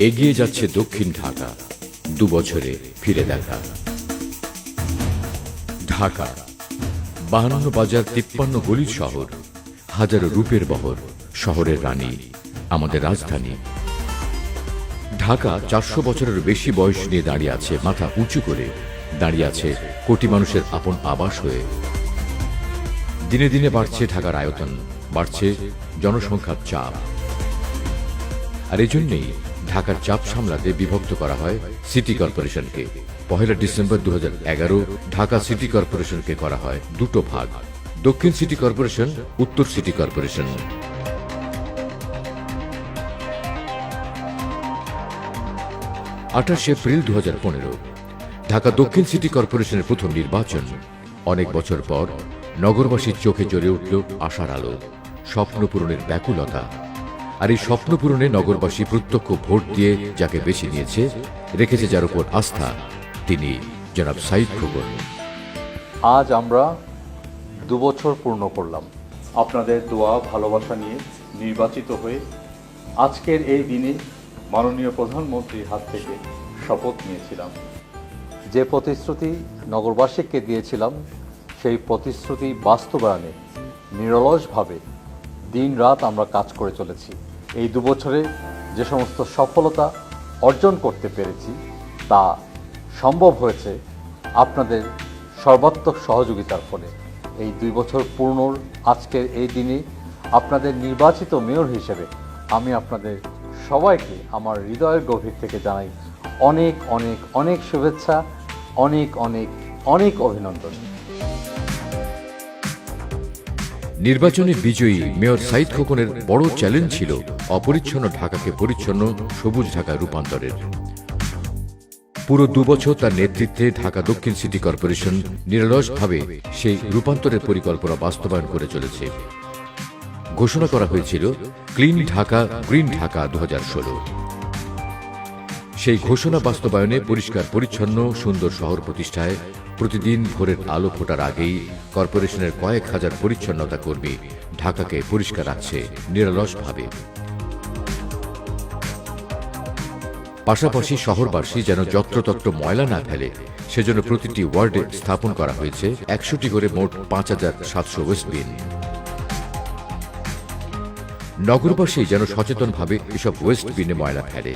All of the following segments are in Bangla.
এগিয়ে যাচ্ছে দক্ষিণ ঢাকা। দু বছরে ফিরে দেখা। ঢাকা, বাহান্ন বাজার তিপ্পান্ন গলির শহর। হাজারো রূপের বহর, শহরের রানী, আমাদের রাজধানী। ঢাকা চারশো বছরের বেশি বয়স নিয়ে দাঁড়িয়ে আছে, মাথা উঁচু করে দাঁড়িয়ে আছে কোটি মানুষের আপন আবাস হয়ে। দিনে দিনে বাড়ছে ঢাকার আয়তন, বাড়ছে জনসংখ্যার চাপ। আর এজন্যই ঢাকার চাপ সামলাতে বিভক্ত করা হয় সিটি কর্পোরেশনকে। পহেলা ডিসেম্বর দু হাজার এগারো ঢাকা সিটি কর্পোরেশনকে করা হয় দুটো ভাগ। দক্ষিণ সিটি কর্পোরেশন, উত্তর সিটি কর্পোরেশন। আঠাশে এপ্রিল দু হাজার পনেরো, ঢাকা দক্ষিণ সিটি কর্পোরেশনের প্রথম নির্বাচন। অনেক বছর পর নগরবাসীর চোখে জ্বলে উঠল আশার আলো, স্বপ্ন পূরণের ব্যাকুলতা। আর এই স্বপ্ন পূরণে নগরবাসী প্রত্যক্ষ ভোট দিয়ে যাকে বেছে নিয়েছে, রেখেছে যার উপর আস্থা, তিনি জনাব সাইদ খোকন। আজ আমরা দুবছর পূর্ণ করলাম। আপনাদের দোয়া, ভালোবাসা নিয়ে নির্বাচিত হয়ে আজকের এই দিনে মাননীয় প্রধানমন্ত্রীর হাত থেকে শপথ নিয়েছিলাম। যে প্রতিশ্রুতি নগরবাসীকে দিয়েছিলাম, সেই প্রতিশ্রুতি বাস্তবায়নে নিরলসভাবে দিন রাত আমরা কাজ করে চলেছি। এই দুবছরে যে সমস্ত সফলতা অর্জন করতে পেরেছি, তা সম্ভব হয়েছে আপনাদের সর্বাত্মক সহযোগিতার ফলে। এই দুই বছর পূর্ণর আজকের এই দিনে আপনাদের নির্বাচিত মেয়র হিসেবে আমি আপনাদের সবাইকে আমার হৃদয়ের গভীর থেকে জানাই অনেক অনেক অনেক শুভেচ্ছা, অনেক অনেক অনেক অভিনন্দন। নির্বাচনে বিজয়ী মেয়র সাইদ খোকনের বড় চ্যালেঞ্জ ছিল অপরিচ্ছন্ন ঢাকাকে পরিচ্ছন্ন সবুজ ঢাকায় রূপান্তরের। পুরো দুবছর তার নেতৃত্বে ঢাকা দক্ষিণ সিটি কর্পোরেশন নিরলসভাবে সেই রূপান্তরের পরিকল্পনা বাস্তবায়ন করে চলেছে। ঘোষণা করা হয়েছিল, ক্লিন ঢাকা, গ্রিন ঢাকা দু হাজার ষোলো। সেই ঘোষণা বাস্তবায়নে পরিষ্কার, পরিচ্ছন্ন, সুন্দর শহর প্রতিষ্ঠায় প্রতিদিন ভোরের আলো ফোটার আগেই কর্পোরেশনের কয়েক হাজার পরিচ্ছন্নতা কর্মী ঢাকাকে পরিষ্কার রাখছে নিরলসভাবে। পাশাপাশি শহরবাসী যেন যত্রতত্র ময়লা না ফেলে, সেজন্য প্রতিটি ওয়ার্ডে স্থাপন করা হয়েছে একশোটি করে মোট পাঁচ হাজার সাতশো ওয়েস্টবিন নগরবাসী যেন সচেতনভাবে এসব ওয়েস্ট বিনে ময়লা ফেলে।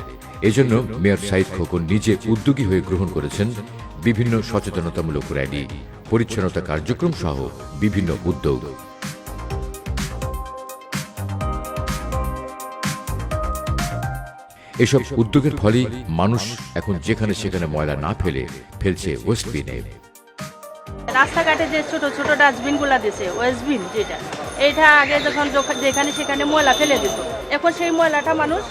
এজন্য মেয়র সাইদ খোকন নিজে উদ্যোগী হয়ে গ্রহণ করেছেন বিভিন্ন সচেতনতামূলক র্যালি, পরিচ্ছন্নতা কার্যক্রম সহ বিভিন্ন উদ্যোগ। এসব উদ্যোগের ফলেই মানুষ এখন যেখানে সেখানে ময়লা না ফেলে ফেলছে ওয়েস্ট বিনে। রাস্তাঘাটে যে ছোট ছোট ডাস্টবিনগুলো দিছে ওয়েস্টবিন যেটা এইটা আগে যখন যেখানে সেখানে ময়লা ফেলে দিত। এখন সেই ময়লাটা মানুষ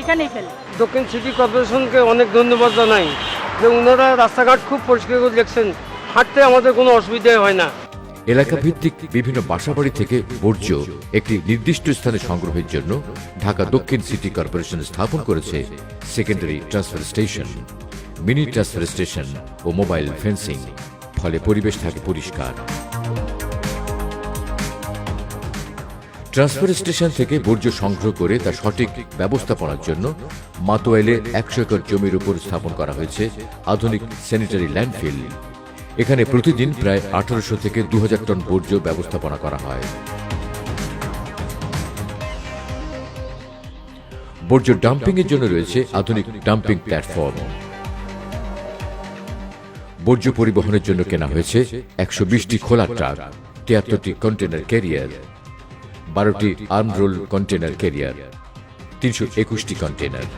এখানেই ফেলে। দক্ষিণ সিটি কর্পোরেশনকে অনেক ধন্যবাদ জানাই যে ওনারা রাস্তাঘাট খুব পরিষ্কার করে দেখছেন হাঁটতে আমাদের কোনো অসুবিধাই হয় না। এলাকা ভিত্তিক বিভিন্ন বাসাবাড়ি থেকে বর্জ্য একটি নির্দিষ্ট স্থানে সংগ্রহের জন্য ঢাকা দক্ষিণ সিটি কর্পোরেশন স্থাপন করেছে secondary transfer station mini transfer station ও মোবাইল ফেন্সিং। ফলে পরিবেশ থাকে পরিষ্কার। ট্রান্সফার স্টেশন থেকে বর্জ্য সংগ্রহ করে তা সঠিক ব্যবস্থাপনার জন্য মাতোয়াইলে একশো একর জমির উপর স্থাপন করা হয়েছে আধুনিক স্যানিটারি ল্যান্ডফিল এখানে প্রতিদিন প্রায় আঠারোশো থেকে দু হাজার টন বর্জ্য ব্যবস্থাপনা করা হয়। বর্জ্য ডাম্পিং এর জন্য রয়েছে আধুনিক ডাম্পিং প্ল্যাটফর্ম বর্জ্য পরিবহনের জন্য কেনা হয়েছে একশো বিশটি খোলা ট্রাক, তিয়াত্তরটি কন্টেনার ক্যারিয়ার, বারোটি আর্ম রোল কন্টেনার ক্যারিয়ার, তিনশো একুশটি কন্টেনার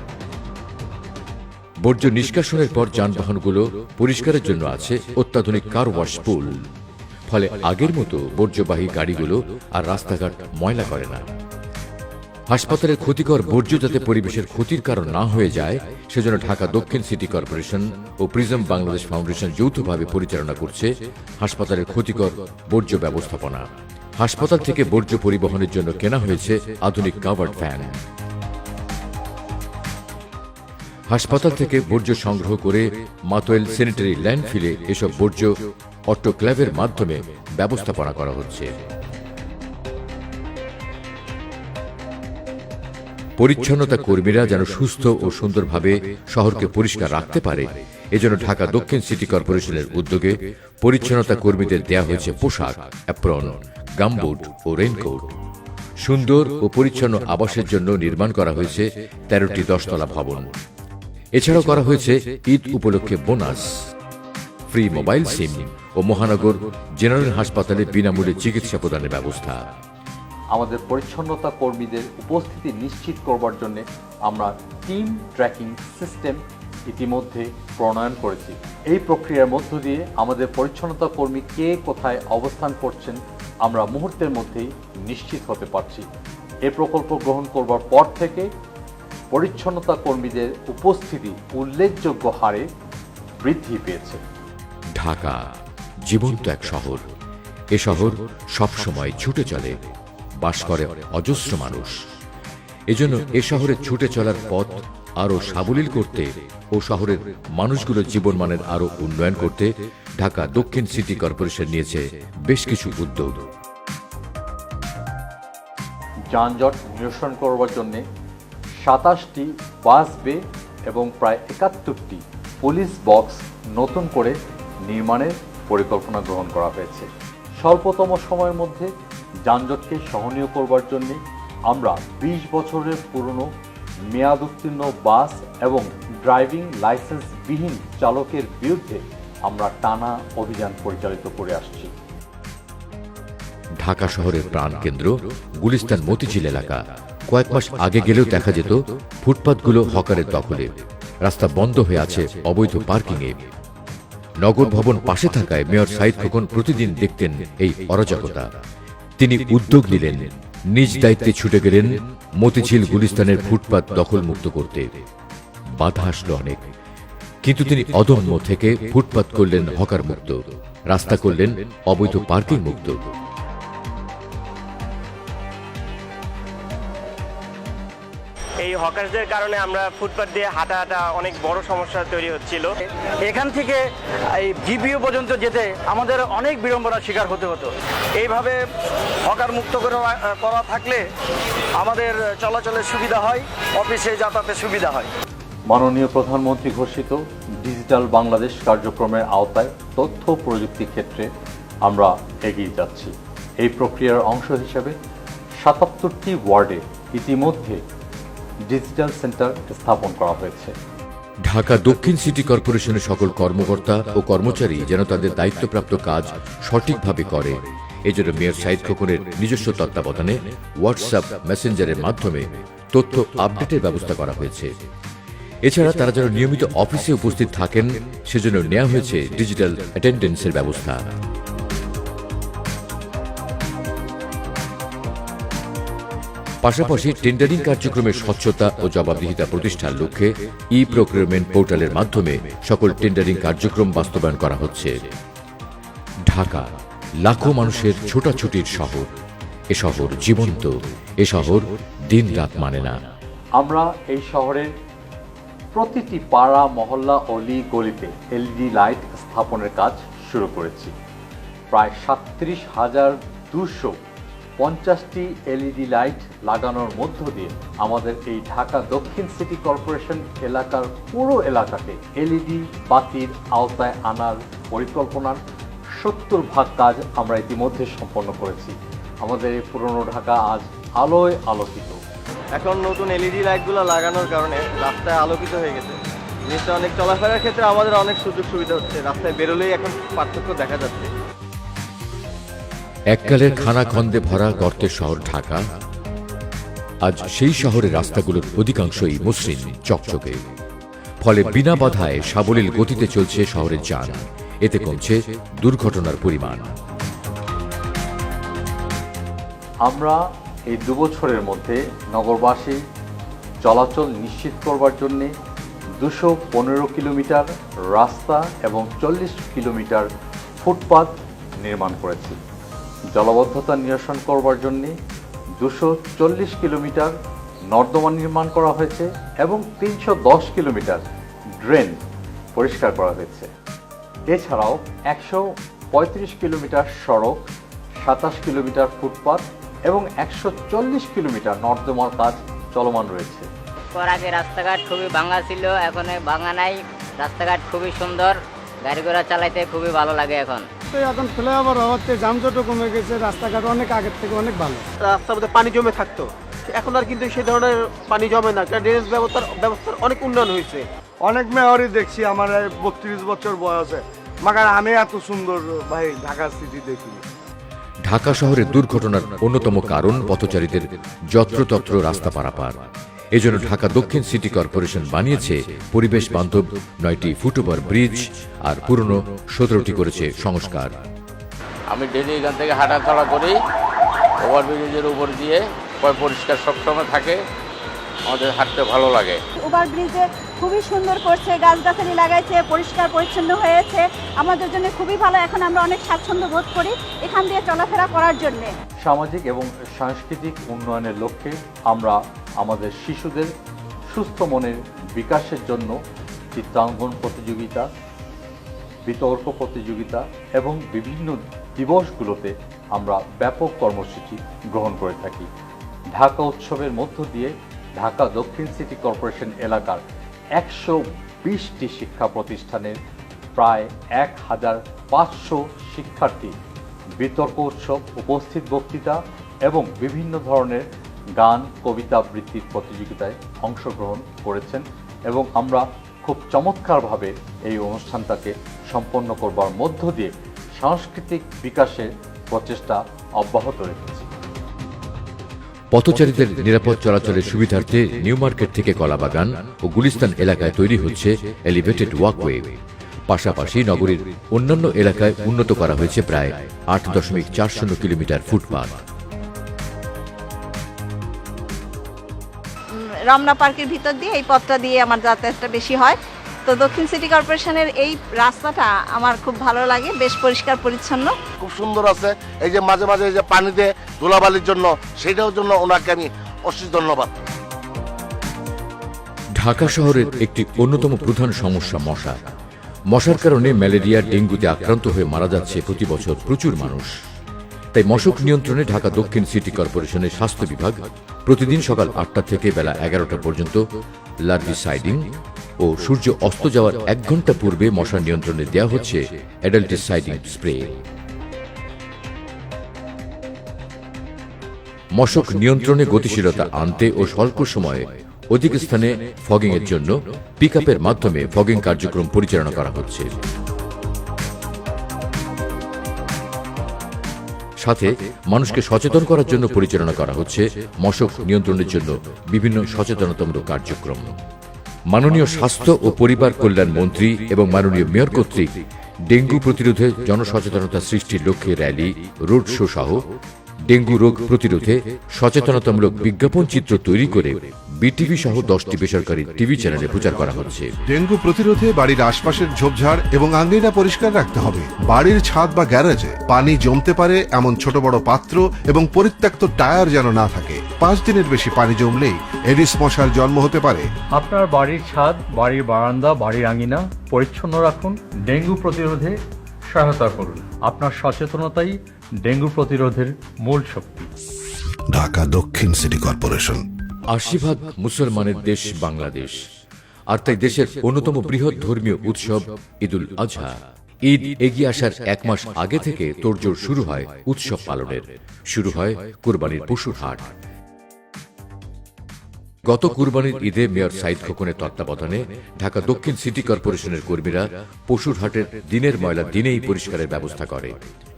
বর্জ্য নিষ্কাশনের পর যানবাহনগুলো পরিষ্কারের জন্য আছে অত্যাধুনিক কার ওয়াশ পুল ফলে আগের মতো বর্জ্যবাহী গাড়িগুলো আর রাস্তাঘাট ময়লা করে না। হাসপাতালের ক্ষতিকর বর্জ্য যাতে পরিবেশের ক্ষতির কারণ না হয়ে যায়, সেজন্য ঢাকা দক্ষিণ সিটি কর্পোরেশন ও প্রিজম বাংলাদেশ ফাউন্ডেশন যৌথভাবে পরিচালনা করছে হাসপাতালের ক্ষতিকর বর্জ্য ব্যবস্থাপনা। হাসপাতাল থেকে বর্জ্য পরিবহনের জন্য কেনা হয়েছে আধুনিক কাভার্ড ফ্যান। হাসপাতাল থেকে বর্জ্য সংগ্রহ করে মাতোয়েল স্যানিটারি ল্যান্ডফিলে এসব বর্জ্য অটোক্ল্যাভের মাধ্যমে ব্যবস্থাপনা করা হচ্ছে। পরিচ্ছন্নতা কর্মীরা যেন সুস্থ ও সুন্দরভাবে শহরকে পরিষ্কার রাখতে পারে, এজন্য ঢাকা দক্ষিণ সিটি কর্পোরেশনের উদ্যোগে পরিচ্ছন্নতা কর্মীদের দেয়া হয়েছে পোশাক, অ্যাপ্রন, গামবুট ও রেইনকোট। সুন্দর ও পরিচ্ছন্ন আবাসের জন্য নির্মাণ করা হয়েছে তেরোটি দশতলা ভবন। এছাড়াও করা হয়েছে ঈদ উপলক্ষে বোনাস, ফ্রি মোবাইল সিম ও মহানগর জেনারেল হাসপাতালে বিনামূল্যে চিকিৎসা প্রদানের ব্যবস্থা। আমাদের পরিচ্ছন্নতা কর্মীদের উপস্থিতি নিশ্চিত করবার জন্য আমরা টিম ট্র্যাকিং সিস্টেম ইতিমধ্যে প্রণয়ন করেছি। এই প্রক্রিয়ার মধ্য দিয়ে আমাদের পরিচ্ছন্নতা কর্মী কে কোথায় অবস্থান করছেন আমরা মুহূর্তের মধ্যেই নিশ্চিত হতে পারছি। এ প্রকল্প গ্রহণ করবার পর থেকে পরিচ্ছন্নতা কর্মীদের উপস্থিতি উল্লেখযোগ্য হারে বৃদ্ধি পেয়েছে। ঢাকা, জীবন্ত এক শহর। এ শহর সবসময় ছুটে চলে। বাস করে অজস্র মানুষ। এজন্য এ শহরে ছুটে চলার পথ আরও সাবলীল করতে ও শহরের মানুষগুলোর জীবনমানের আরও উন্নয়ন করতে ঢাকা দক্ষিণ সিটি কর্পোরেশন নিয়েছে বেশ কিছু উদ্যোগ। যানজট নিরসন করবার জন্যে সাতাশটি বাস বে এবং প্রায় একাত্তরটি পুলিশ বক্স নতুন করে নির্মাণের পরিকল্পনা গ্রহণ করা হয়েছে। স্বল্পতম সময়ের মধ্যে যানজটকে সহনীয় করবার জন্য আমরা বিশ বছরের পুরনো মেয়াদ উত্তীর্ণ বাস এবং ড্রাইভিং লাইসেন্সবিহীন চালকের বিরুদ্ধে আমরা টানা অভিযান পরিচালিত করে আসছি। ঢাকা শহরের প্রাণকেন্দ্র গুলিস্তান মতিঝিল এলাকা। কয়েক মাস আগে গেলেও দেখা যেত, ফুটপাতগুলো হকারের দখলে। রাস্তা বন্ধ হয়ে আছে অবৈধ পার্কিংয়ে। নগর ভবন পাশে থাকায় মেয়র সাইদ খোকন প্রতিদিন দেখতেন এই অরাজকতা। তিনি উদ্যোগ নিলেন। নিজ দায়িত্বে ছুটে গেলেন মতিঝিল গুলিস্তানের ফুটপাত দখলমুক্ত করতে। বাধা আসলো অনেক। কিন্তু তিনি অদম্য থেকে ফুটপাত করলেন হকার মুক্ত রাস্তা করলেন অবৈধ পার্কিং মুক্ত এই হকারদের কারণে আমরা ফুটপাথ দিয়ে হাঁটা হাঁটা অনেক বড় সমস্যা তৈরি হচ্ছিল। এখান থেকে এই জিপিও পর্যন্ত যেতে আমাদের অনেক বিড়ম্বনার শিকার হতে হতো। এইভাবে হকার মুক্ত করে করা থাকলে আমাদের চলাচলের সুবিধা হয় অফিসে যাতায়াতের সুবিধা হয়। মাননীয় প্রধানমন্ত্রী ঘোষিত ডিজিটাল বাংলাদেশ কার্যক্রমের আওতায় তথ্য প্রযুক্তি ক্ষেত্রে আমরা এগিয়ে যাচ্ছি। এই প্রক্রিয়ার অংশ হিসেবে সাতাত্তরটি ওয়ার্ডে ইতিমধ্যে ডিজিটাল সেন্টার স্থাপন করা হয়েছে। ঢাকা দক্ষিণ সিটি কর্পোরেশনের সকল কর্মকর্তা ও কর্মচারী যেন তাদের দায়িত্বপ্রাপ্ত কাজ সঠিকভাবে করে। এজন্য মেয়র সাইদ খোকনের নিজস্ব তত্ত্বাবধানে হোয়াটসঅ্যাপ মেসেঞ্জারের মাধ্যমে তথ্য আপডেটের ব্যবস্থা করা হয়েছে। এছাড়া তারা যেন নিয়মিত অফিসে উপস্থিত থাকেন, সেজন্য নেওয়া হয়েছে ডিজিটাল অ্যাটেন্ডেন্সের ব্যবস্থা। পাশাপাশি টেন্ডারিং কার্যক্রমের স্বচ্ছতা ও জবাবদিহিতা প্রতিষ্ঠার লক্ষ্যে ই প্রক্রিয়মেন্ট পোর্টালের মাধ্যমে সকল টেন্ডারিং কার্যক্রম বাস্তবায়ন করা হচ্ছে। ঢাকা লাখো মানুষের ছোটাছুটির শহর। এ শহর জীবন্ত এ শহর দিন রাত মানে না। আমরা এই শহরের প্রতিটি পাড়া মহল্লা অলি গলিতে এলইডি লাইট স্থাপনের কাজ শুরু করেছি। প্রায় সাত্রিশ হাজার দুশো পঞ্চাশটি এলইডি লাইট লাগানোর মধ্য দিয়ে আমাদের এই ঢাকা দক্ষিণ সিটি কর্পোরেশন এলাকার পুরো এলাকাতে এলইডি বাতির আওতায় আনার পরিকল্পনার সত্তর ভাগ কাজ আমরা ইতিমধ্যে সম্পন্ন করেছি। আমাদের এই পুরনো ঢাকা আজ আলোয় আলোকিত। এখন নতুন এলইডি লাইটগুলো লাগানোর কারণে রাস্তায় আলোকিত হয়ে গেছে। জিনিসটা অনেক চলাফেরার ক্ষেত্রে আমাদের অনেক সুযোগ সুবিধা হচ্ছে। রাস্তায় বেরোলেই এখন পার্থক্য দেখা যাচ্ছে। এককালের খানা খন্দে ভরা গর্তের শহর ঢাকা। আজ সেই শহরের রাস্তাগুলোর অধিকাংশই মসৃণ, চকচকে। ফলে বিনা বাধায় সাবলীল গতিতে চলছে শহরের যান। এতে কমছে দুর্ঘটনার পরিমাণ। আমরা এই দুবছরের মধ্যে নগরবাসী চলাচল নিশ্চিত করবার জন্যে দুশো পনেরো কিলোমিটার রাস্তা এবং চল্লিশ কিলোমিটার ফুটপাত নির্মাণ করেছি। জলবদ্ধতা নিরসন করবার জন্যে দুশো চল্লিশ কিলোমিটার নর্দমা নির্মাণ করা হয়েছে এবং তিনশো দশ কিলোমিটার ড্রেন পরিষ্কার করা হয়েছে। এছাড়াও একশো পঁয়ত্রিশ কিলোমিটার সড়ক, সাতাশ কিলোমিটার ফুটপাথ এবং একশো চল্লিশ কিলোমিটার নর্দমার কাজ চলমান রয়েছে। আগে রাস্তাঘাট খুবই ভাঙা ছিল, এখন ভাঙা নাই। রাস্তাঘাট খুবই সুন্দর গাড়ি ঘোড়া চালাইতে খুবই ভালো লাগে এখন। তো এখন ফ্লাইওভার হওয়াতে যানজটও কমে গেছে রাস্তাঘাট অনেক আগের থেকে অনেক ভালো। রাস্তার মধ্যে পানি জমে থাকতো। এখন আর কিন্তু সেই ধরনের পানি জমে না ড্রেনেজ ব্যবস্থার ব্যবস্থার অনেক উন্নয়ন হয়েছে। অনেক মেয়রই দেখছি আমার বত্রিশ বছর বয়সে। মাগার আমি এত সুন্দর ভাই ঢাকা সিটি দেখিনি। ঢাকা শহরের দুর্ঘটনার অন্যতম কারণ পথচারীদের যত্রতত্র রাস্তা পারাপার। এজন্য ঢাকা দক্ষিণ সিটি কর্পোরেশন বানিয়েছে পরিবেশ বান্ধব নয়টি ফুটওভার ব্রিজ আর পুরনো সতেরোটি করেছে সংস্কার। আমি ডেলি এখান থেকে হাঁটাচলা করি ওভারব্রিজের উপর দিয়ে পরিষ্কার সবসময় থাকে আমাদের হাঁটতে ভালো লাগে। ওভার ব্রিজে খুবই সুন্দর করছে গাছগাছালি লাগাইছে পরিষ্কার পরিচ্ছন্ন হয়েছে আমাদের জন্য খুবই ভালো এখন আমরা অনেক স্বাচ্ছন্দ্য বোধ করি এখান দিয়ে চলাফেরা করার জন্যে। সামাজিক এবং সাংস্কৃতিক উন্নয়নের লক্ষ্যে আমরা আমাদের শিশুদের সুস্থ মনের বিকাশের জন্য চিত্রাঙ্কন প্রতিযোগিতা, বিতর্ক প্রতিযোগিতা এবং বিভিন্ন দিবসগুলোতে আমরা ব্যাপক কর্মসূচি গ্রহণ করে থাকি। ঢাকা উৎসবের মধ্য দিয়ে ঢাকা দক্ষিণ সিটি কর্পোরেশন এলাকার একশো বিশটি শিক্ষা প্রতিষ্ঠানের প্রায় এক হাজার পাঁচশো শিক্ষার্থী বিতর্ক উৎসব, উপস্থিত বক্তৃতা এবং বিভিন্ন ধরনের গান, কবিতা আবৃত্তির প্রতিযোগিতায় অংশগ্রহণ করেছেন এবং আমরা খুব চমৎকারভাবে এই অনুষ্ঠানটাকে সম্পন্ন করবার মধ্য দিয়ে সাংস্কৃতিক বিকাশের প্রচেষ্টা অব্যাহত রেখেছি। পথচারীদের নিরাপদ চলাচলের সুবিধার্থে নিউ মার্কেট থেকে কলাবাগান ও গুলিস্তান এলাকায় তৈরি হচ্ছে এলিভেটেড ওয়াকওয়ে। পাশাপাশি নগরীর অন্যান্য এলাকায় উন্নত করা হয়েছে প্রায় আট দশমিক চার শূন্য কিলোমিটার ফুটপাথ রমনা পার্কের ভিতর দিয়ে এই পথটা দিয়ে আমার যাতায়াতটা বেশি হয়। তো দক্ষিণ সিটি কর্পোরেশনের এই রাস্তাটা আমার খুব ভালো লাগে বেশ পরিষ্কার পরিচ্ছন্ন। খুব সুন্দর আছে। এই যে মাঝে মাঝে এই যে পানিতে ধুলাবালির জন্য সেটার জন্য ওনাকে আমি অশেষ ধন্যবাদ। ঢাকা শহরের একটি অন্যতম প্রধান সমস্যা মশা। মশার কারণে ম্যালেরিয়া ডেঙ্গুতে আক্রান্ত হয়ে মারা যাচ্ছে প্রতি বছর প্রচুর মানুষ। তাই মশক নিয়ন্ত্রণে ঢাকা দক্ষিণ সিটি কর্পোরেশনের স্বাস্থ্য বিভাগ প্রতিদিন সকাল আটটা থেকে বেলা এগারোটা পর্যন্ত লার্ভি সাইডিং ও সূর্য অস্ত যাওয়ার এক ঘণ্টা পূর্বে মশা নিয়ন্ত্রণে দেওয়া হচ্ছে অ্যাডাল্টিসাইডিং স্প্রে। মশক নিয়ন্ত্রণে গতিশীলতা আনতে ও স্বল্প সময়ে অধিক স্থানে ফগিং এর জন্য পিকআপের মাধ্যমে ফগিং কার্যক্রম পরিচালনা করা হচ্ছে। সাথে মানুষকে সচেতন করার জন্য পরিচালনা করা হচ্ছে মশক নিয়ন্ত্রণের জন্য বিভিন্ন সচেতনতামূলক কার্যক্রম। মাননীয় স্বাস্থ্য ও পরিবার কল্যাণ মন্ত্রী এবং মাননীয় মেয়র কর্তৃক ডেঙ্গু প্রতিরোধে জনসচেতনতা সৃষ্টির লক্ষ্যে র্যালি রোড শো সহ ডেঙ্গু রোগ প্রতিরোধে সচেতনতামূলক বিজ্ঞাপন চিত্র তৈরি করে বিটিভি সহ দশটি বেসরকারি টিভি চ্যানেলে প্রচার করা হচ্ছে। ডেঙ্গু প্রতিরোধে বাড়ির আশপাশের ঝোপঝাড় এবং আঙ্গিনা পরিষ্কার রাখতে হবে। বাড়ির ছাদ বা গ্যারেজে পানি জমতে পারে এমন ছোট বড় পাত্র এবং পরিত্যক্ত টায়ার যেন না থাকে। পাঁচ দিনের বেশি পানি জমলেই এডিস মশার জন্ম হতে পারে। আপনার বাড়ির ছাদ বাড়ির বারান্দা বাড়ির আঙিনা পরিচ্ছন্ন রাখুন। ডেঙ্গু প্রতিরোধে সহায়তা করুন। আপনার সচেতনতাই ডেঙ্গু প্রতিরোধের মূল শক্তি। ঢাকা দক্ষিণ সিটি কর্পোরেশন। আশি ভাগ মুসলমানের দেশ বাংলাদেশ। আর তাই দেশের অন্যতম বৃহৎ ধর্মীয় উৎসব ঈদুল আজহা। ঈদ এগিয়ে আসার এক মাস আগে থেকে তোড়জোড় শুরু হয় উৎসব পালনের। শুরু হয় কুরবানির পশুর হাট। গত কুরবানির ঈদে মেয়র সাইদ খোকনের তত্ত্বাবধানে ঢাকা দক্ষিণ সিটি কর্পোরেশনের কর্মীরা পশুর হাটের দিনের ময়লা দিনেই পরিষ্কারের ব্যবস্থা করে।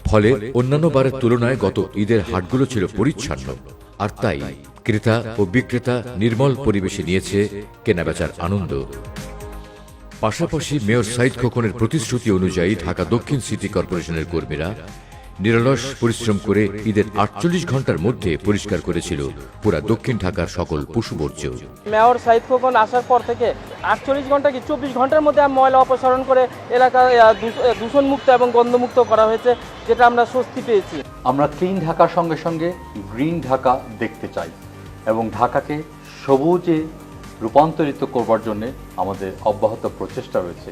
ফলে অন্যান্য বারের তুলনায় গত ঈদের হাটগুলো ছিল পরিচ্ছন্ন। আর তাই ক্রেতা ও বিক্রেতা নির্মল পরিবেশে নিয়েছে কেনাবেচার আনন্দ। পাশাপাশি মেয়র সাইদ খোকনের প্রতিশ্রুতি অনুযায়ী ঢাকা দক্ষিণ সিটি কর্পোরেশনের কর্মীরা নিরলস পরিশ্রম করে ঈদের আটচল্লিশ ঘণ্টার মধ্যে পরিষ্কার করেছিল পুরা দক্ষিণ ঢাকার সকল পশু বর্জ্য। মেয়র সাইদ খোকন আসার পর থেকে আটচল্লিশ ঘণ্টা কি চব্বিশ ঘণ্টার মধ্যে ময়লা অপসারণ করে এলাকা দূষণমুক্ত এবং গন্ধমুক্ত করা হয়েছে যেটা আমরা স্বস্তি পেয়েছি। আমরা ক্লিন ঢাকার সঙ্গে সঙ্গে গ্রিন ঢাকা দেখতে চাই। এবং ঢাকাকে সবুজে রূপান্তরিত করবার জন্য আমাদের অব্যাহত প্রচেষ্টা রয়েছে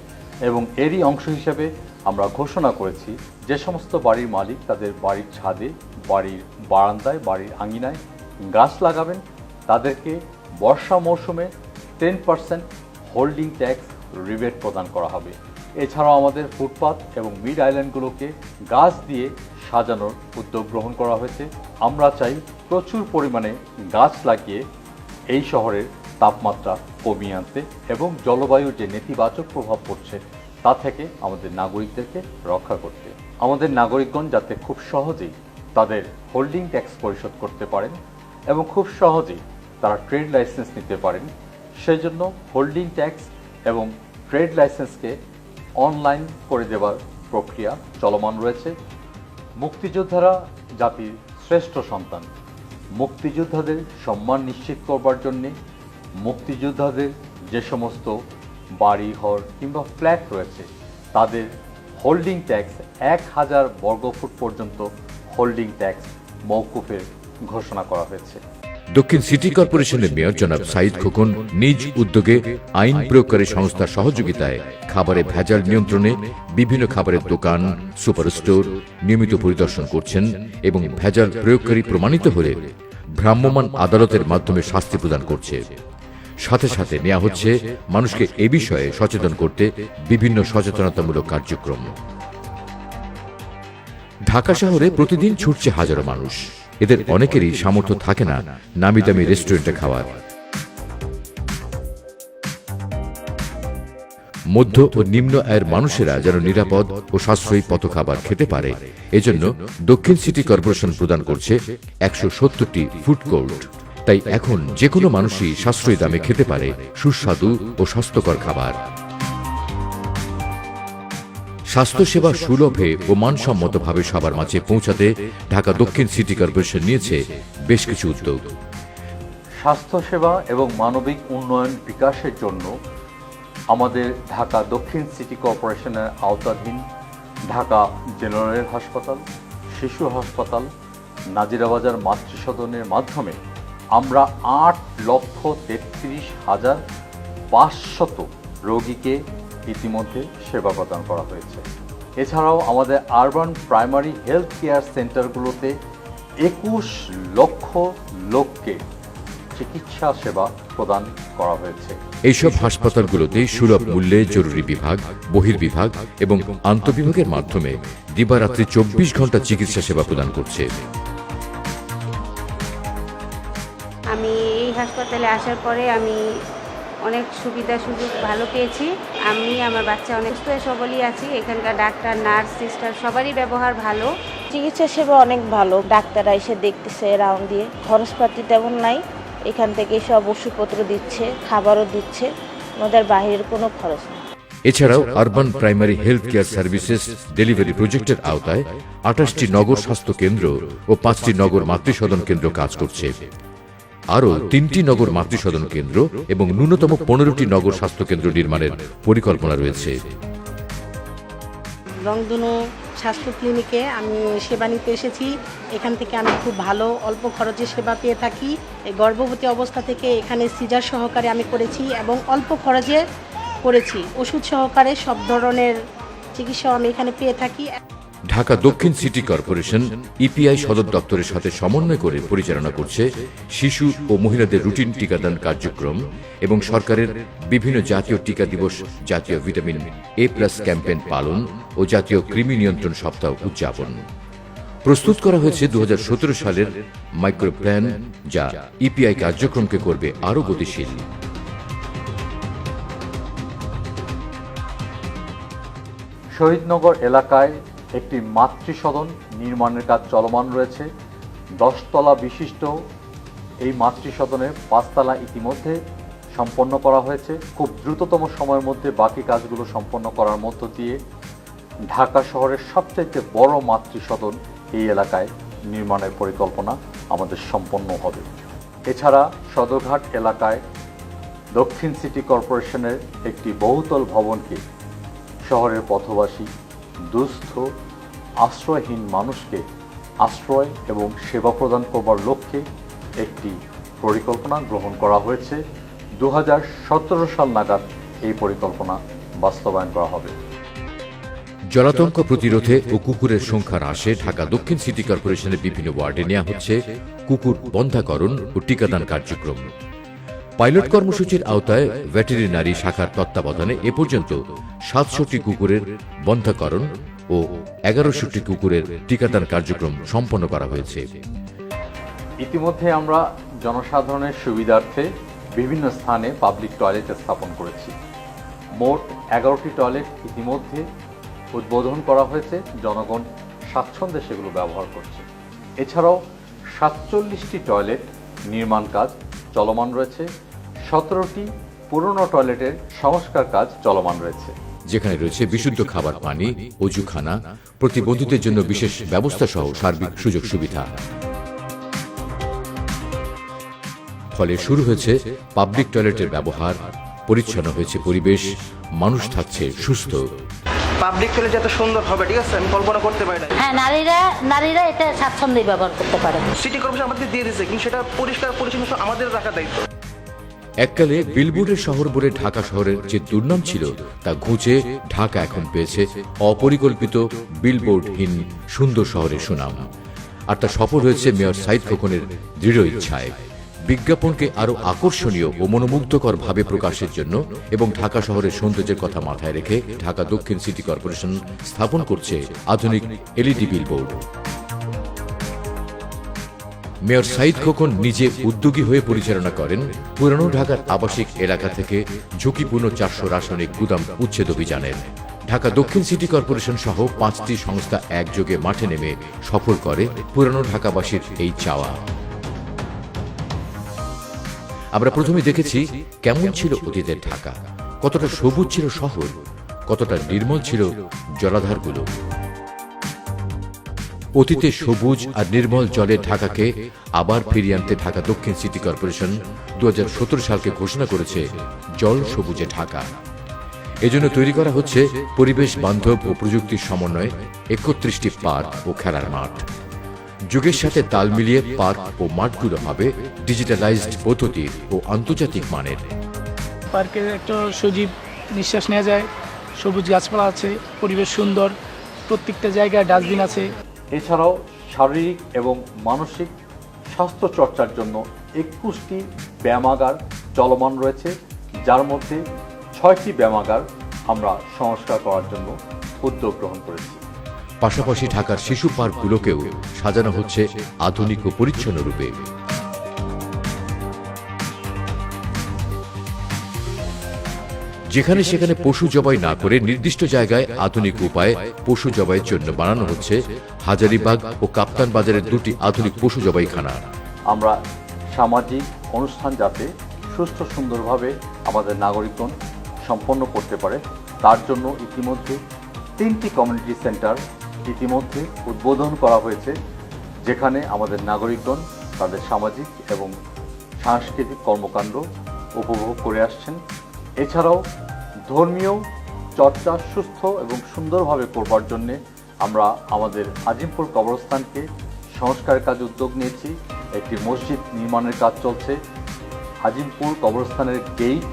এবং এরই অংশ হিসেবে আমরা ঘোষণা করেছি যে সমস্ত বাড়ির মালিক তাদের বাড়ির ছাদে, বাড়ির বারান্দায়, বাড়ির আঙিনায় গাছ লাগাবেন। তাদেরকে বর্ষা মৌসুমে ten percent holding tax rebate প্রদান করা হবে। এছাড়াও আমাদের ফুটপাত এবং মিড আইল্যান্ডগুলোকে গাছ দিয়ে সাজানোর উদ্যোগ গ্রহণ করা হয়েছে। আমরা চাই প্রচুর পরিমাণে গাছ লাগিয়ে এই শহরের তাপমাত্রা কমিয়ে আনতে এবং জলবায়ুর যে নেতিবাচক প্রভাব পড়ছে, তা থেকে আমাদের নাগরিকদেরকে রক্ষা করতে। আমাদের নাগরিকগণ যাতে খুব সহজেই তাদের হোল্ডিং ট্যাক্স পরিশোধ করতে পারেন এবং খুব সহজেই তারা ট্রেড লাইসেন্স নিতে পারেন, সেই জন্য হোল্ডিং ট্যাক্স এবং ট্রেড লাইসেন্সকে অনলাইন করে দেওয়ার প্রক্রিয়া চলমান রয়েছে। মুক্তিযোদ্ধারা জাতির শ্রেষ্ঠ সন্তান। মুক্তিযোদ্ধাদের সম্মান নিশ্চিত করবার জন্যে মুক্তিযোদ্ধাদের যে সমস্ত বাড়ি ঘর কিংবা ফ্ল্যাট রয়েছে, তাদের হোল্ডিং ট্যাক্স এক হাজার বর্গফুট পর্যন্ত হোল্ডিং ট্যাক্স মৌকুফের ঘোষণা করা হয়েছে। দক্ষিণ সিটি কর্পোরেশনের মেয়র জনাব সাইদ খোকন নিজ উদ্যোগে আইন প্রয়োগকারী সংস্থার সহযোগিতায় খাবারে ভেজাল নিয়ন্ত্রণে বিভিন্ন খাবারের দোকান সুপার স্টোর নিয়মিত পরিদর্শন করছেন এবং ভেজাল প্রয়োগকারী প্রমাণিত হলে ভ্রাম্যমাণ আদালতের মাধ্যমে শাস্তি প্রদান করছে। সাথে সাথে নেওয়া হচ্ছে মানুষকে এ বিষয়ে সচেতন করতে বিভিন্ন সচেতনতামূলক কার্যক্রম। ঢাকা শহরে প্রতিদিন ছুটছে হাজারো মানুষ। এদের অনেকেরই সামর্থ্য থাকে না নামি দামি রেস্টুরেন্টে খাওয়ার। মধ্য ও নিম্ন আয়ের মানুষেরা যেন নিরাপদ ও সাশ্রয়ী পথ খাবার খেতে পারে। এজন্য দক্ষিণ সিটি কর্পোরেশন প্রদান করছে একশো সত্তরটি ফুড কোর্ট। তাই এখন যে কোনো মানুষই সাশ্রয়ী দামে খেতে পারে সুস্বাদু ও স্বাস্থ্যকর খাবার। স্বাস্থ্যসেবা সুলভে ও মানসম্মতভাবে সবার মাঝে পৌঁছাতে ঢাকা দক্ষিণ সিটি কর্পোরেশন নিয়েছে বেশ কিছু উদ্যোগ। স্বাস্থ্যসেবা এবং মানবিক উন্নয়ন বিকাশের জন্য আমাদের ঢাকা দক্ষিণ সিটি কর্পোরেশনের আওতাধীন ঢাকা জেনারেল হাসপাতাল, শিশু হাসপাতাল, নাজিরাবাজার মাতৃসদনের মাধ্যমে আমরা আট লক্ষ তেত্রিশ হাজার পাঁচশত রোগীকে ইতিমধ্যে সেবা প্রদান করা হয়েছে। এছাড়াও আমাদের আরবান প্রাইমারি হেলথ কেয়ার সেন্টারগুলোতে একুশ লক্ষ লোককে চিকিৎসা সেবা প্রদান করা হয়েছে। এইসব হাসপাতালগুলোতে সুলভ মূল্যে জরুরি বিভাগ বহির্বিভাগ এবং আন্তঃবিভাগের মাধ্যমে দিবারাত্রি চব্বিশ ঘণ্টা চিকিৎসা সেবা প্রদান করছে। আমি এই হাসপাতালে আসার পরে আমি অনেক সুবিধা সুযোগ ভালো পেয়েছি। আমি আমার বাচ্চা অনেক সুস্থ সবলই আছি। এখানকার ডাক্তার নার্স সিস্টার সবারই ব্যবহার ভালো। চিকিৎসা সেবা অনেক ভালো। ডাক্তাররা এসে দেখতেছে রাউন্ড দিয়ে। খরচপাতি তেমন নাই। এখান থেকে সব ওষুধপত্র দিচ্ছে খাবারও দিচ্ছে। আমাদের বাইরের কোনো খরচ নেই। এছাড়াও urban primary health care services delivery প্রজেক্টের আওতায় আঠাশটি নগর স্বাস্থ্য কেন্দ্র ও পাঁচটি নগর মাতৃসদন কেন্দ্র কাজ করছে। আরও তিনটি নগর মাতৃসদন কেন্দ্র এবং ন্যূনতম পনেরোটি নগর স্বাস্থ্য কেন্দ্র নির্মাণের পরিকল্পনা রয়েছে। রংধনু স্বাস্থ্য ক্লিনিকে আমি সেবা নিতে এসেছি। এখান থেকে আমি খুব ভালো অল্প খরচে সেবা পেয়ে থাকি। গর্ভবতী অবস্থা থেকে এখানে সিজার সহকারে আমি করেছি এবং অল্প খরচে করেছি। ওষুধ সহকারে সব ধরনের চিকিৎসাও আমি এখানে পেয়ে থাকি। ঢাকা দক্ষিণ সিটি কর্পোরেশন ইপিআই সদর দপ্তরের সাথে সমন্বয় করে পরিচালনা করছে শিশু ও মহিলাদের রুটিন টিকাদান কার্যক্রম এবং সরকারের বিভিন্ন জাতীয় টিকা দিবস, জাতীয় ভিটামিন এ প্লাস ক্যাম্পেইন পালন ও জাতীয় কৃমি নিয়ন্ত্রণ সপ্তাহ উদযাপন। প্রস্তুত করা হয়েছে দু হাজার সতেরো সালের মাইক্রো প্ল্যান যা ইপিআই কার্যক্রমকে করবে আরও গতিশীল। শহীদনগর এলাকায় একটি মাতৃসদন নির্মাণের কাজ চলমান রয়েছে। দশতলা বিশিষ্ট এই মাতৃসদনের পাঁচতলা ইতিমধ্যে সম্পন্ন করা হয়েছে। খুব দ্রুততম সময়ের মধ্যে বাকি কাজগুলো সম্পন্ন করার মধ্য দিয়ে ঢাকা শহরের সবচাইতে বড় মাতৃসদন এই এলাকায় নির্মাণের পরিকল্পনা আমাদের সম্পন্ন হবে। এছাড়া সদরঘাট এলাকায় দক্ষিণ সিটি কর্পোরেশনের একটি বহুতল ভবনকে শহরের পথবাসী দুস্থ, আশ্রয়হীন মানুষকে আশ্রয় এবং সেবা প্রদান করবার লক্ষ্যে একটি পরিকল্পনা গ্রহণ করা হয়েছে। দু সাল নাগাদ এই পরিকল্পনা বাস্তবায়ন করা হবে। জলাতঙ্ক প্রতিরোধে ও কুকুরের সংখ্যা হ্রাসে ঢাকা দক্ষিণ সিটি কর্পোরেশনের বিভিন্ন ওয়ার্ডে নেওয়া হচ্ছে কুকুর বন্ধাকরণ ও টিকাদান কার্যক্রম। পাইলট কর্মসূচির আওতায় ভেটেরিনারি শাখার তত্ত্বাবধানে এ পর্যন্ত সাতশোটি কুকুরের বন্ধাকরণ ও এগারোশোটি কুকুরের টিকাদান কার্যক্রম সম্পন্ন করা হয়েছে। ইতিমধ্যে আমরা জনসাধারণের সুবিধার্থে বিভিন্ন স্থানে পাবলিক টয়লেট স্থাপন করেছি। মোট এগারোটি টয়লেট ইতিমধ্যে উদ্বোধন করা হয়েছে। জনগণ স্বাচ্ছন্দ্যে সেগুলো ব্যবহার করছে। এছাড়াও সাতচল্লিশটি টয়লেট নির্মাণ কাজ চলমান রয়েছে। সতেরোটি পুরনো টয়লেটের সংস্কার কাজ চলমান রয়েছে। যেখানে রয়েছে বিশুদ্ধ খাবার পানি অজুখানা প্রতিবন্ধীদের জন্য বিশেষ ব্যবস্থা সহ সার্বিক সুযোগ সুবিধা। ফলে শুরু হয়েছে পাবলিক টয়লেটের ব্যবহার পরিচ্ছন্ন হয়েছে পরিবেশ মানুষ থাকছে সুস্থ। পাবলিক টয়লেট এত সুন্দর হবে ঠিক আছে? আমি কল্পনা করতে পারি না। হ্যাঁ নারীরা নারীরা এটা স্বাচ্ছন্দ্যে ব্যবহার করতে পারে। সিটি কর্পোরেশন আমাদের দিয়ে দিয়েছে কিন্তু সেটা পরিষ্কার পরিচ্ছন্ন আমাদের রাখার দায়িত্ব। এককালে বিলবোর্ডের শহর বলে ঢাকা শহরের যে দুর্নাম ছিল, তা ঘুচে ঢাকা এখন পেয়েছে অপরিকল্পিত বিলবোর্ডহীন সুন্দর শহরের সুনাম। আর তা সফল হয়েছে মেয়র সাইদ খোকনের দৃঢ় ইচ্ছায়। বিজ্ঞাপনকে আরও আকর্ষণীয় ও মনোমুগ্ধকর ভাবে প্রকাশের জন্য এবং ঢাকা শহরের সৌন্দর্যের কথা মাথায় রেখে ঢাকা দক্ষিণ সিটি কর্পোরেশন স্থাপন করছে আধুনিক LED billboard. Mayor Sayeed Khokon নিজে উদ্যোগী হয়ে পরিচালনা করেন পুরানো ঢাকার আবাসিক এলাকা থেকে ঝুঁকিপূর্ণ চারশো রাসায়নিক গুদাম উচ্ছেদ অভিযানের। ঢাকা দক্ষিণ সিটি কর্পোরেশন সহ পাঁচটি সংস্থা একযোগে মাঠে নেমে সফল করে পুরানো ঢাকাবাসীর এই চাওয়া। আমরা প্রথমে দেখেছি কেমন ছিল অতীতের ঢাকা, কতটা সবুজ ছিল শহর, কতটা নির্মল ছিল জলাধারগুলো। অতীতে সবুজ আর নির্মল জলের ঢাকাকে আবার ফিরিয়ে আনতে ঢাকা দক্ষিণ সিটি কর্পোরেশন দু সালকে ঘোষণা করেছে জল সবুজে ঢাকা। এজন্য তৈরি করা হচ্ছে পরিবেশ বান্ধব ও প্রযুক্তির সমন্বয়ে একত্রিশটি পার্ক ও খেলার মাঠ। যুগের সাথে তাল মিলিয়ে পার্ক ও মাঠগুলো হবে ডিজিটালাইজড পদ্ধতির ও আন্তর্জাতিক মানের। পার্কে একটা সজীব নিঃশ্বাস নেওয়া যায়, সবুজ গাছপালা আছে, পরিবেশ সুন্দর, প্রত্যেকটা জায়গায় ডাস্টবিন আছে। এছাড়াও শারীরিক এবং মানসিক স্বাস্থ্য চর্চার জন্য একুশটি ব্যায়ামাগার চলমান রয়েছে, যার মধ্যে ছয়টি ব্যায়ামাগার আমরা সংস্কার করার জন্য উদ্যোগ গ্রহণ করেছি। পাশাপাশি ঢাকার শিশু পার্কগুলোকেও সাজানো হচ্ছে আধুনিক ও পরিচ্ছন্ন রূপে। যেখানে সেখানে পশু জবাই না করে নির্দিষ্ট জায়গায় আধুনিক উপায়ে পশু জবাইয়ের জন্য বানানো হচ্ছে হাজারিবাগ ও কাপ্তান বাজারের দুটি আধুনিক পশু জবাইখানা। আমরা সামাজিক অনুষ্ঠান যাতে সুস্থ সুন্দরভাবে আমাদের নাগরিকগণ সম্পন্ন করতে পারে, তার জন্য ইতিমধ্যে তিনটি কমিউনিটি সেন্টার ইতিমধ্যে উদ্বোধন করা হয়েছে, যেখানে আমাদের নাগরিকগণ তাদের সামাজিক এবং সাংস্কৃতিক কর্মকাণ্ড উপভোগ করে আসছেন। এছাড়াও ধর্মীয় চর্চা সুস্থ এবং সুন্দরভাবে করবার জন্যে আমরা আমাদের আজিমপুর কবরস্থানকে সংস্কারের কাজে উদ্যোগ নিয়েছি। একটি মসজিদ নির্মাণের কাজ চলছে। আজিমপুর কবরস্থানের গেট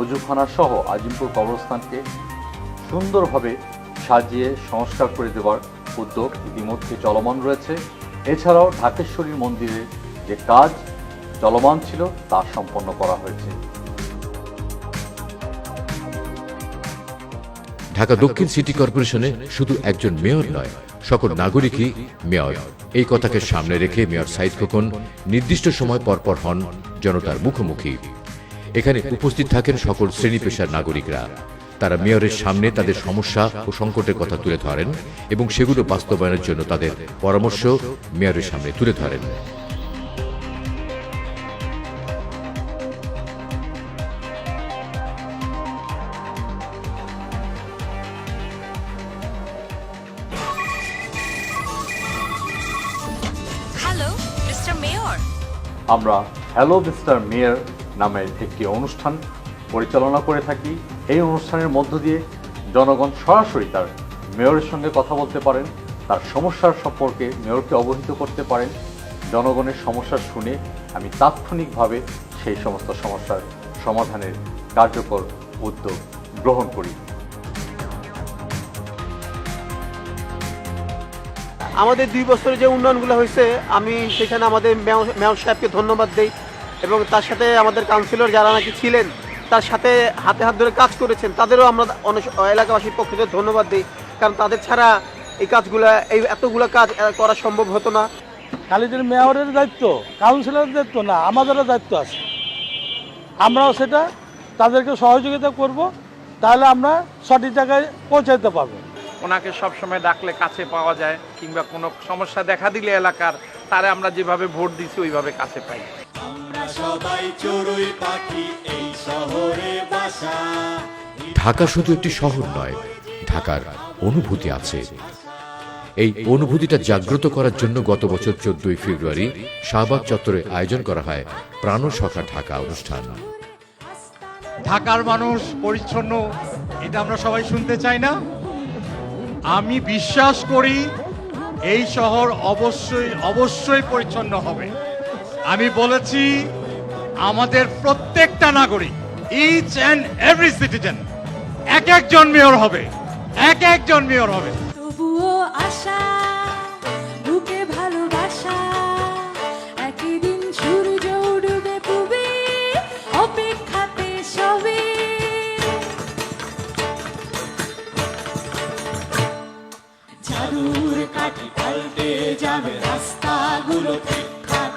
অজুখানা সহ আজিমপুর কবরস্থানকে সুন্দরভাবে সাজিয়ে সংস্কার করে দেওয়ার উদ্যোগ ইতিমধ্যে চলমান রয়েছে। এছাড়াও ঢাকেশ্বরী মন্দিরের যে কাজ চলমান ছিল তা সম্পন্ন করা হয়েছে। ঢাকা দক্ষিণ সিটি কর্পোরেশনে শুধু একজন মেয়র নয়, সকল নাগরিকই মেয়র। এই কথাকে সামনে রেখে মেয়র সাইদ খোকন নির্দিষ্ট সময় পরপর হন জনতার মুখোমুখি। এখানে উপস্থিত থাকেন সকল শ্রেণি পেশার নাগরিকরা। তারা মেয়রের সামনে তাদের সমস্যা ও সংকটের কথা তুলে ধরেন এবং সেগুলো বাস্তবায়নের জন্য তাদের পরামর্শ মেয়রের সামনে তুলে ধরেন। আমরা হ্যালো মিস্টার মেয়র নামের একটি অনুষ্ঠান পরিচালনা করে থাকি। এই অনুষ্ঠানের মধ্য দিয়ে জনগণ সরাসরি তার মেয়রের সঙ্গে কথা বলতে পারেন, তার সমস্যার সম্পর্কে মেয়রকে অবহিত করতে পারেন। জনগণের সমস্যা শুনে আমি তাৎক্ষণিকভাবে সেই সমস্ত সমস্যার সমাধানের কার্যকর উদ্যোগ গ্রহণ করি। আমাদের দুই বছরে যে উন্নয়নগুলো হয়েছে, আমি সেখানে আমাদের মেয়র সাহেবকে ধন্যবাদ দিই এবং তার সাথে আমাদের কাউন্সিলর যারা নাকি ছিলেন, তার সাথে হাতে হাত ধরে কাজ করেছেন, তাদেরও আমরা এলাকাবাসীর পক্ষ ধন্যবাদ দিই। কারণ তাদের ছাড়া এই কাজগুলো, এই এতগুলো কাজ করা সম্ভব হতো না। খালিদের মেয়রের দায়িত্ব কাউন্সিলরের দায়িত্ব না, আমাদেরও দায়িত্ব আছে। আমরাও সেটা, তাদেরকে সহযোগিতা করব, তাহলে আমরা সঠিক জায়গায় পৌঁছাতে পারব। ওনাকে সব সময় ডাকলে কাছে পাওয়া যায় কিংবা কোনো সমস্যা দেখা দিলে এলাকার তারে আমরা যেভাবে ভোট দিছি ওইভাবে কাছে পাই। সবাই চড়ুই পাখি এই শহরে বাসা। ঢাকা শুধু একটি শহর নয় ঢাকার অনুভূতি আছে। এই অনুভূতিটা জাগ্রত করার জন্য গত বছর চোদ্দই ফেব্রুয়ারি শাহবাগ চত্বরে আয়োজন করা হয় প্রাণ সখা ঢাকা অনুষ্ঠান। ঢাকার মানুষ পরিচ্ছন্ন এটা আমরা সবাই শুনতে চাই না? আমি বিশ্বাস করি এই শহর অবশ্যই অবশ্যই পরিচ্ছন্ন হবে। আমি বলেছি, আমাদের প্রত্যেকটা নাগরিক ইচ অ্যান্ড এভরি সিটিজেন এক একজন মেয়র হবে, এক একজন মেয়র হবে। তবুও আশা জাদুর কাঠি, পাল্টে যাবে রাস্তাগুলো ঠিকঠাক।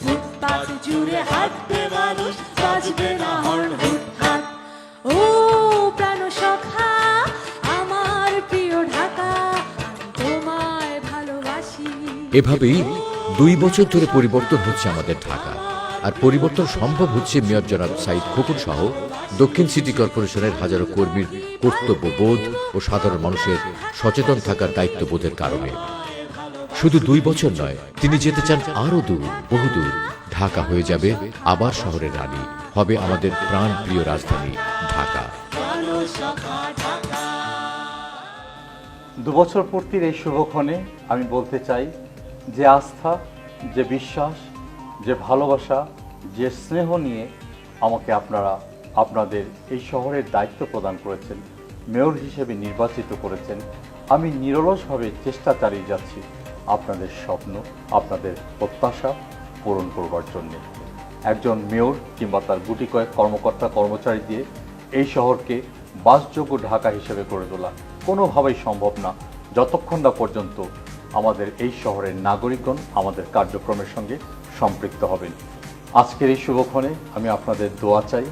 ফুটপাত জুড়ে হাঁটবে মানুষ বাজবে না হর্ন হুটহাট। ও প্রাণ সখা, আমার প্রিয় ঢাকা, তোমায় ভালোবাসি। এভাবেই দুই বছর ধরে পরিবর্তন হচ্ছে আমাদের ঢাকা। আর পরিবর্তন সম্ভব হচ্ছে মেয়র জনাব সাইদ খোকন সহ দক্ষিণ সিটি কর্পোরেশনের হাজারো কর্মীর কর্তব্যবোধ ও সাধারণ মানুষের সচেতন থাকার দায়িত্ববোধের কারণে। শুধু দুই বছর নয়, তিনি যেতে চান আরও দূর বহুদূর ঢাকা হয়ে যাবে আবার শহরের রানী, হবে আমাদের প্রাণ প্রিয় রাজধানী, ঢাকা। দুবছর পূর্তির এই শুভক্ষণে আমি বলতে চাই যে আস্থা, যে বিশ্বাস, যে ভালোবাসা, যে স্নেহ নিয়ে আমাকে আপনারা আপনাদের এই শহরের দায়িত্ব প্রদান করেছেন, মেয়র হিসেবে নির্বাচিত করেছেন। আমি নিরলসভাবে চেষ্টা চালিয়ে যাচ্ছি আপনাদের স্বপ্ন, আপনাদের প্রত্যাশা পূরণ করবার জন্যে। একজন মেয়র কিংবা তার গুটি কয়েক কর্মকর্তা, কর্মচারী দিয়ে এই শহরকে বাসযোগ্য ঢাকা হিসেবে গড়ে তোলা কোনোভাবেই সম্ভব না। যতক্ষণ না পর্যন্ত আমাদের এই শহরের নাগরিকগণ আমাদের কার্যক্রমের সঙ্গে সম্পৃক্ত হবেন। আজকের এই শুভক্ষণে আমি আপনাদের দোয়া চাই।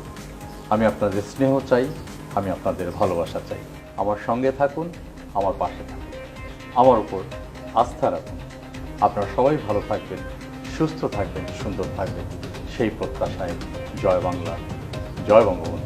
আমি আপনাদের স্নেহ চাই, আমি আপনাদের ভালোবাসা চাই। আমার সঙ্গে থাকুন, আমার পাশে থাকুন। আমার উপর আস্থা রাখুন। আপনারা সবাই ভালো থাকবেন, সুস্থ থাকবেন, সুন্দর থাকবেন। সেই প্রত্যাশায় জয় বাংলা, জয় বঙ্গবন্ধু।